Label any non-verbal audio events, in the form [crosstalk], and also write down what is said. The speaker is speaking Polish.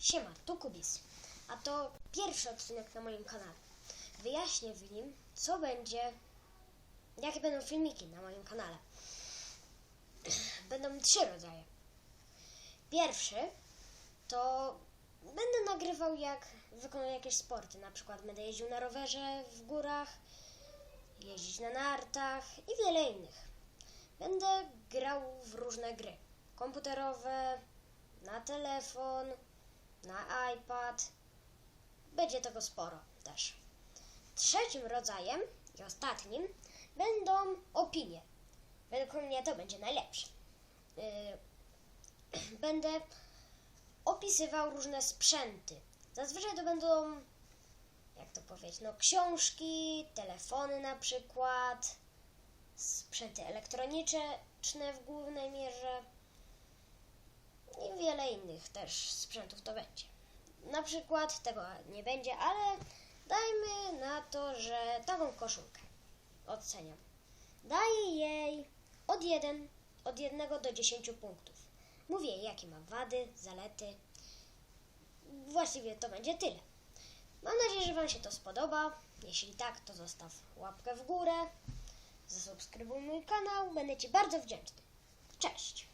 Siema, tu Kubis. A to pierwszy odcinek na moim kanale. Wyjaśnię w nim, co będzie, jakie będą filmiki na moim kanale. [clears throat] Będą trzy rodzaje. Pierwszy to będę nagrywał jak wykonuję jakieś sporty. Na przykład będę jeździł na rowerze w górach, jeździć na nartach i wiele innych. Będę grał w różne gry komputerowe, na telefon, na iPad. Będzie tego sporo też. Trzecim rodzajem i ostatnim będą opinie. Według mnie to będzie najlepsze. Yy, [clears throat] Będę opisywał różne sprzęty. Zazwyczaj to będą, jak to powiedzieć, no książki, telefony na przykład, sprzęty elektroniczne w głównej mierze innych też sprzętów to będzie. Na przykład tego nie będzie, ale dajmy na to, że taką koszulkę oceniam. Daję jej od 1, od 1 do 10 punktów. Mówię, jakie ma wady, zalety. Właściwie to będzie tyle. Mam nadzieję, że Wam się to spodoba. Jeśli tak, to zostaw łapkę w górę. Zasubskrybuj mój kanał. Będę Ci bardzo wdzięczny. Cześć!